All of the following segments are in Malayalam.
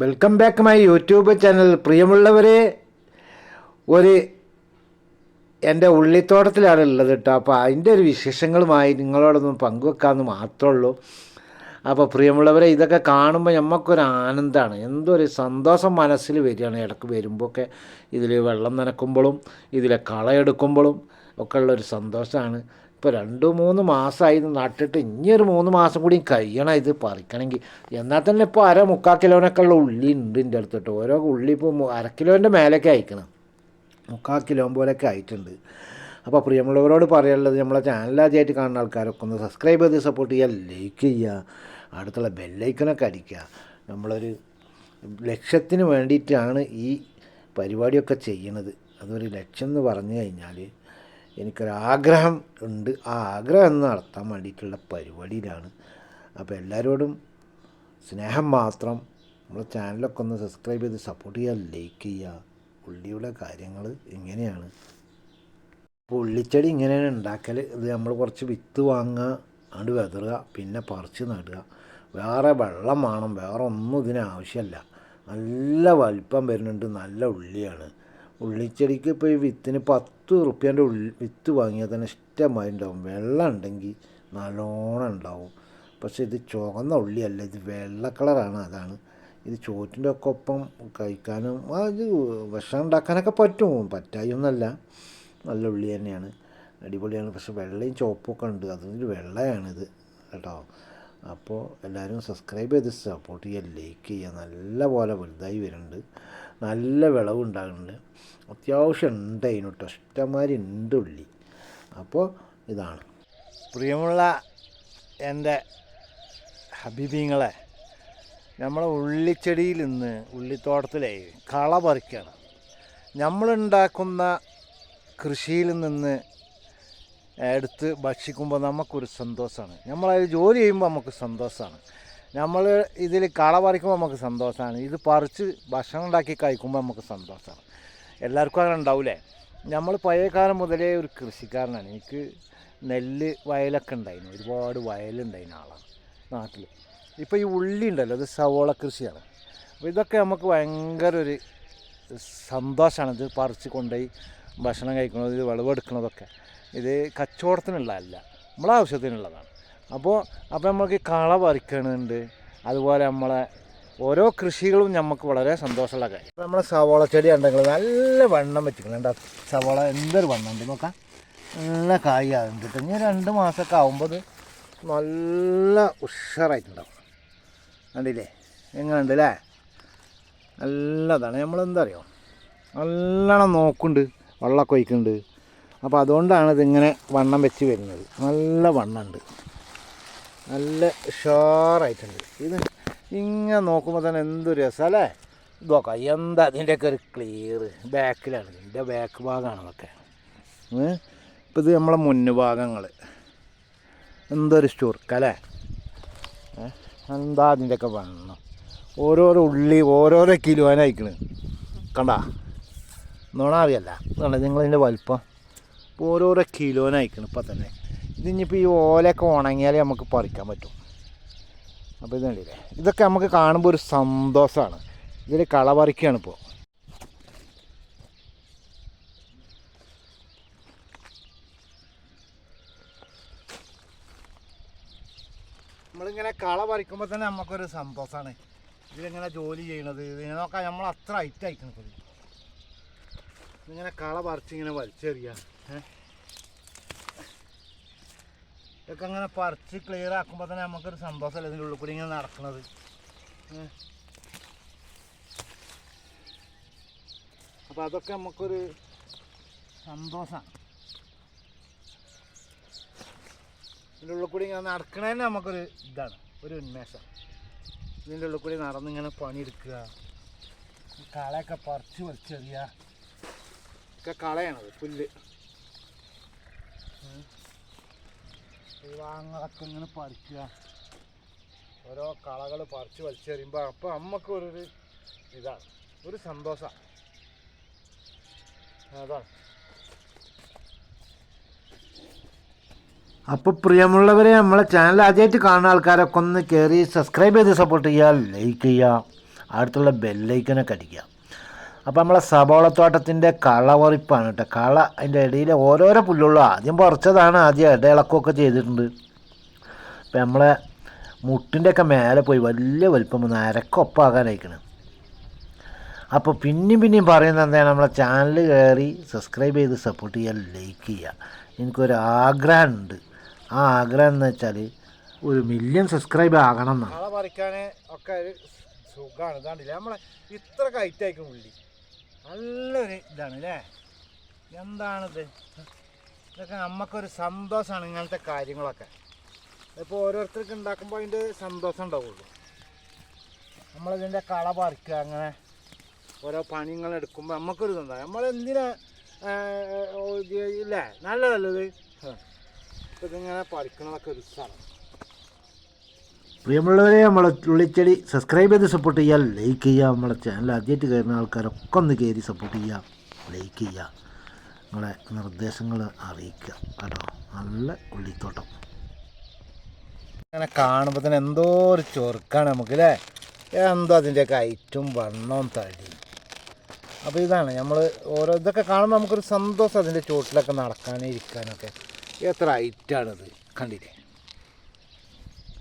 Welcome back my YouTube channel പ്രിയമുള്ളവരെ ഒരു എന്റെ ഉള്ളിത്തോട്ടത്തിലാണ് ഉള്ളത് കേട്ടോ അപ്പോൾ അതിന്റെ ഒരു വിശേഷങ്ങളുമായി നിങ്ങളോടൊന്നും പങ്കുവെക്കാമെന്ന് മാത്രമേ ഉള്ളൂ. അപ്പോൾ പ്രിയമുള്ളവരെ ഇതൊക്കെ കാണുമ്പോൾ നമുക്കൊരു ആനന്ദമാണ്. എന്തൊരു സന്തോഷം മനസ്സിൽ വരികയാണ് ഇടയ്ക്ക് വരുമ്പോഴൊക്കെ. ഇതിൽ വെള്ളം നനക്കുമ്പോഴും ഇതിലെ കളയെടുക്കുമ്പോഴും ഒക്കെ ഉള്ളൊരു സന്തോഷമാണ്. ഇപ്പോൾ രണ്ട് മൂന്ന് മാസമായി നട്ടിട്ട് ഇനിയൊരു മൂന്ന് മാസം കൂടി കഴിയണം ഇത് പറിക്കണമെങ്കിൽ. എന്നാൽ തന്നെ ഇപ്പോൾ അര മുക്കാൽ കിലോനൊക്കെ ഉള്ള ഉള്ളി ഉണ്ട് എന്റെ അടുത്തിട്ട്. ഓരോ ഉള്ളി ഇപ്പോൾ അര കിലോന്റെ മേലൊക്കെ അയക്കണം. മുക്കാൽ കിലോ പോലെയൊക്കെ ആയിട്ടുണ്ട്. അപ്പോൾ പ്രിയമുള്ളവരോട് പറയാനുള്ളത് നമ്മളെ ചാനൽ ആദ്യമായിട്ട് കാണുന്ന ആൾക്കാരൊക്കെ ഒന്ന് സബ്സ്ക്രൈബ് ചെയ്ത് സപ്പോർട്ട് ചെയ്യുക ലൈക്ക് ചെയ്യുക അടുത്തുള്ള ബെല്ലൈക്കനൊക്കെ അടിക്കുക. നമ്മളൊരു ലക്ഷ്യത്തിന് വേണ്ടിയിട്ടാണ് ഈ പരിപാടിയൊക്കെ ചെയ്യണത് അതൊരു ലക്ഷ്യം എന്ന് പറഞ്ഞു കഴിഞ്ഞാൽ എനിക്കൊരാഗ്രഹം ഉണ്ട്. ആ ആഗ്രഹം നടത്താൻ വേണ്ടിയിട്ടുള്ള പരിപാടിയിലാണ്. അപ്പോൾ എല്ലാവരോടും സ്നേഹം മാത്രം നമ്മുടെ ചാനലൊക്കെ ഒന്ന് സബ്സ്ക്രൈബ് ചെയ്ത് സപ്പോർട്ട് ചെയ്യുക ലൈക്ക് ചെയ്യുക. ഉള്ളിയുടെ കാര്യങ്ങൾ ഇങ്ങനെയാണ്. അപ്പോൾ ഉള്ളിച്ചെടി ഇങ്ങനെയാണ് ഉണ്ടാക്കൽ ഇത് നമ്മൾ കുറച്ച് വിത്ത് വാങ്ങുക അങ്ങോട്ട് വെതറുക പിന്നെ പറിച്ച് നടുക. വേറെ വെള്ളം വേണം. വേറെ ഒന്നും ഇതിന് ആവശ്യമല്ല. നല്ല വലിപ്പം വരുന്നുണ്ട്. നല്ല ഉള്ളിയാണ്. ഉള്ളിച്ചെടിക്ക് ഇപ്പോൾ ഈ വിത്തിന് പത്ത് റുപ്യേന്റെ ഉള്ളി വിത്ത് വാങ്ങിയാൽ തന്നെ ഇഷ്ടമായി ഉണ്ടാവും വെള്ളം ഉണ്ടെങ്കിൽ നല്ലോണം ഉണ്ടാവും. പക്ഷേ ഇത് ചുവന്ന ഉള്ളിയല്ല ഇത് വെള്ള കളറാണ് അതാണ്. ഇത് ചോറ്റിന്റെ ഒക്കെ ഒപ്പം കഴിക്കാനും അത് വിഷം ഉണ്ടാക്കാനൊക്കെ പറ്റും. പറ്റായൊന്നല്ല നല്ല ഉള്ളി തന്നെയാണ്. അടിപൊളിയാണ്. പക്ഷെ വെള്ളയും ചുവപ്പൊക്കെ ഉണ്ട്. അതിൽ വെള്ളയാണിത് കേട്ടോ. അപ്പോൾ എല്ലാവരും സബ്സ്ക്രൈബ് ചെയ്ത് സപ്പോർട്ട് ചെയ്യുക ലൈക്ക് ചെയ്യുക. നല്ല പോലെ വലുതായി വരുന്നുണ്ട്. നല്ല വിളവ് ഉണ്ടാകുന്നുണ്ട് അത്യാവശ്യം ഉണ്ട് അതിനോട്ടോ ഇഷ്ടമാതിരി ഉണ്ട് ഉള്ളി. അപ്പോൾ ഇതാണ്. പ്രിയമുള്ള എന്റെ ഹബീബിങ്ങളെ നമ്മളെ ഉള്ളിച്ചെടിയിൽ നിന്ന് ഉള്ളിത്തോട്ടത്തിലെ കള പറിക്കുകയാണ് നമ്മളുണ്ടാക്കുന്ന കൃഷിയിൽ നിന്ന് എടുത്ത് ഭക്ഷിക്കുമ്പോൾ നമുക്കൊരു സന്തോഷമാണ്. നമ്മളതിൽ ജോലി ചെയ്യുമ്പോൾ നമുക്ക് സന്തോഷമാണ്. നമ്മൾ ഇതിൽ കള പറിക്കുമ്പോൾ നമുക്ക് സന്തോഷമാണ് ഇത് പറിച്ച് ഭക്ഷണം ഉണ്ടാക്കി കഴിക്കുമ്പോൾ നമുക്ക് സന്തോഷമാണ് എല്ലാവർക്കും അങ്ങനെ ഉണ്ടാവില്ലേ നമ്മൾ പഴയ കാലം മുതലേ ഒരു കൃഷിക്കാരനാണ്. എനിക്ക് നെല്ല് വയലൊക്കെ ഉണ്ടായിരുന്നു. ഒരുപാട് വയലുണ്ടായിരുന്ന ആളാണ് നാട്ടിൽ ഇപ്പോൾ ഈ ഉള്ളി ഉണ്ടല്ലോ ഇത് സവോള കൃഷിയാണ്. അപ്പോൾ ഇതൊക്കെ നമുക്ക് ഭയങ്കര ഒരു സന്തോഷമാണ് ഇത് പറിച്ച് കൊണ്ടുപോയി ഭക്ഷണം കഴിക്കുന്നത് ഇത് വിളവെടുക്കുന്നതൊക്കെ. ഇത് കച്ചവടത്തിനുള്ളതല്ല നമ്മളെ ആവശ്യത്തിനുള്ളതാണ് അപ്പോൾ അപ്പോൾ നമുക്ക് കള പറിക്കണുണ്ട്. അതുപോലെ നമ്മളെ ഓരോ കൃഷികളും നമുക്ക് വളരെ സന്തോഷമുള്ള കാര്യം. നമ്മളെ സവോള ചെടി ഉണ്ടെങ്കിൽ നല്ല വണ്ണം വെച്ചിട്ടുണ്ട് സവോള എന്തൊരു വണ്ണം ഉണ്ട് നോക്കാം. നല്ല കായ് ആകുന്നുണ്ട് ഇനി രണ്ട് മാസമൊക്കെ ആകുമ്പോൾ നല്ല ഉഷാറായിട്ടുണ്ടാവും. കണ്ടില്ലേ? എങ്ങനെയുണ്ട് അല്ലേ? നല്ലതാണ്. നമ്മളെന്താ അറിയോ നല്ലോണം നോക്കുന്നുണ്ട്. വെള്ളമൊക്കെ ഒഴിക്കുന്നുണ്ട്. അപ്പോൾ അതുകൊണ്ടാണ് ഇതിങ്ങനെ വണ്ണം വെച്ച് വരുന്നത്. നല്ല വണ്ണമുണ്ട്. നല്ല ഉഷാറായിട്ടുണ്ട്. ഇത് ഇങ്ങനെ നോക്കുമ്പോൾ തന്നെ എന്തൊരു രസമല്ലേ നോക്കാം എന്താ അതിന്റെയൊക്കെ ഒരു ക്ലിയർ ബാക്കിലാണ് ഇതിന്റെ ബാക്ക് ഭാഗമാണ് അതൊക്കെ ഇപ്പം ഇത് നമ്മളെ മുന്നു ഭാഗങ്ങൾ എന്തൊരു ചുരുക്കല്ലേ ഏ? എന്താ അതിന്റെയൊക്കെ വണ്ണം? ഓരോരോ ഉള്ളി ഓരോരോ കിലോനായിക്കണ് കണ്ട? നോണ അറിയല്ല. നിങ്ങളതിന്റെ വലിപ്പം? ഓരോരോ കിലോനായിക്കണ് ഇപ്പം തന്നെ. ഇതിനിപ്പോൾ ഈ ഓലയൊക്കെ ഉണങ്ങിയാലേ നമുക്ക് പറിക്കാൻ പറ്റും. അപ്പോൾ ഇത് കണ്ടില്ലേ? ഇതൊക്കെ നമുക്ക് കാണുമ്പോൾ ഒരു സന്തോഷമാണ് ഇതിൽ കള പറിക്കുകയാണ് ഇപ്പോൾ നമ്മളിങ്ങനെ കള പറിക്കുമ്പോൾ തന്നെ നമുക്കൊരു സന്തോഷമാണ് ഇതിലിങ്ങനെ ജോലി ചെയ്യണത്. ഇതിനെ നോക്കാം നമ്മൾ അത്ര ഹൈറ്റ് അയക്കണം ഇങ്ങനെ കള പറിച്ച് ഇങ്ങനെ വലിച്ചെറിയ. ഇതൊക്കെ അങ്ങനെ പറിച്ച് ക്ലിയർ ആക്കുമ്പോൾ തന്നെ നമുക്കൊരു സന്തോഷമല്ല ഇതിന്റെ ഉള്ളിൽ കൂടി ഇങ്ങനെ നടക്കുന്നത്? അപ്പോൾ അതൊക്കെ നമുക്കൊരു സന്തോഷമാണ് ഇതിന്റെ ഉള്ളിൽ കൂടി ഇങ്ങനെ നടക്കണതന്നെ നമുക്കൊരു ഇതാണ് ഒരു ഉന്മേഷം. ഇതിന്റെ ഉള്ളിൽ കൂടി നടന്നിങ്ങനെ പണിയെടുക്കുക. കളയൊക്കെ പറിച്ച് വലിച്ചെറിയുക. ഒക്കെ കളയാണത് പുല്ല്. ഈ വാങ്ങലൊക്കെ ഇങ്ങനെ പറിക്കുക. ഓരോ കളകൾ പറിച്ച് വലിച്ചെറിയുമ്പോൾ അപ്പോൾ നമുക്ക് ഒരു ഇതാണ് ഒരു സന്തോഷമാണ് അതാണ്. അപ്പോൾ പ്രിയമുള്ളവരെ നമ്മളെ ചാനൽ ആദ്യമായിട്ട് കാണുന്ന ആൾക്കാരൊക്കെ ഒന്ന് കയറി സബ്സ്ക്രൈബ് ചെയ്ത് സപ്പോർട്ട് ചെയ്യുക ലൈക്ക് ചെയ്യുക അടുത്തുള്ള ബെല്ലൈക്കനൊക്കെ അടിക്കുക. അപ്പോൾ നമ്മളെ സബോളത്തോട്ടത്തിന്റെ കളവറിപ്പാണ് കേട്ടോ കള അതിന്റെ ഇടയിൽ ഓരോരോ പുല്ലുള്ള ആദ്യം പറിച്ചതാണ് ആദ്യം ഇടയിളക്കമൊക്കെ ചെയ്തിട്ടുണ്ട്. ഇപ്പം നമ്മളെ മുട്ടിന്റെ ഒക്കെ മേലെ പോയി വലിയ വലിപ്പം വന്ന് അരക്കൊപ്പാകാനായിക്കണ്. അപ്പോൾ പിന്നെയും പിന്നെയും പറയുന്നത് എന്താണ്? നമ്മളെ ചാനൽ കയറി സബ്സ്ക്രൈബ് ചെയ്ത് സപ്പോർട്ട് ചെയ്യുക ലൈക്ക് ചെയ്യുക. എനിക്കൊരു ആഗ്രഹമുണ്ട്. ആ ആഗ്രഹം എന്ന് വെച്ചാൽ ഒരു മില്യൺ സബ്സ്ക്രൈബ് ആകണം എന്നാണ്. ഒക്കെ ഒരു സുഖമാണ് ഇതാണ്ടില്ല? നമ്മളെ ഇത്ര കയറ്റായിരിക്കും ഉള്ളി നല്ലൊരു ഇതാണ് അല്ലേ എന്താണിത്? ഇതൊക്കെ നമുക്കൊരു സന്തോഷമാണ് ഇങ്ങനത്തെ കാര്യങ്ങളൊക്കെ. ഇപ്പോൾ ഓരോരുത്തർക്ക് ഉണ്ടാക്കുമ്പോൾ അതിന്റെ സന്തോഷം ഉണ്ടാവുള്ളൂ. നമ്മളിതിന്റെ കള പറിക്കുക അങ്ങനെ ഓരോ പണികൾ എടുക്കുമ്പോൾ നമുക്കൊരു ഇതുണ്ടാവും നമ്മളെന്തിനാ ഇല്ലേ? നല്ലതല്ലത് ഇതിങ്ങനെ പറിക്കണതൊക്കെ ഒരു സ്ഥലം. പ്രിയമുള്ളവരെ നമ്മളെ ഉള്ളിച്ചെടി സബ്സ്ക്രൈബ് ചെയ്ത് സപ്പോർട്ട് ചെയ്യുക ലൈക്ക് ചെയ്യുക നമ്മളെ ചാനൽ ആദ്യമായിട്ട് കയറുന്ന ആൾക്കാരൊക്കെ ഒന്ന് കയറി സപ്പോർട്ട് ചെയ്യുക ലൈക്ക് ചെയ്യുക. നിങ്ങളെ നിർദ്ദേശങ്ങൾ അറിയിക്കുക കേട്ടോ. നല്ല ഉള്ളിത്തോട്ടം. അങ്ങനെ കാണുമ്പോൾ തന്നെ എന്തോ ഒരു ചൊറുക്കാണ് നമുക്ക് അല്ലേ? എന്തോ അതിന്റെയൊക്കെ ഐറ്റും വണ്ണവും തടി. അപ്പോൾ ഇതാണ് നമ്മൾ ഓരോ ഇതൊക്കെ കാണുമ്പോൾ നമുക്കൊരു സന്തോഷം അതിന്റെ ചുവട്ടിലൊക്കെ നടക്കാനും ഇരിക്കാനൊക്കെ. എത്ര ഐറ്റാണിത് കണ്ടില്ലേ?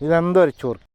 ഇതെന്തോ ഒരു ചൊറുക്ക്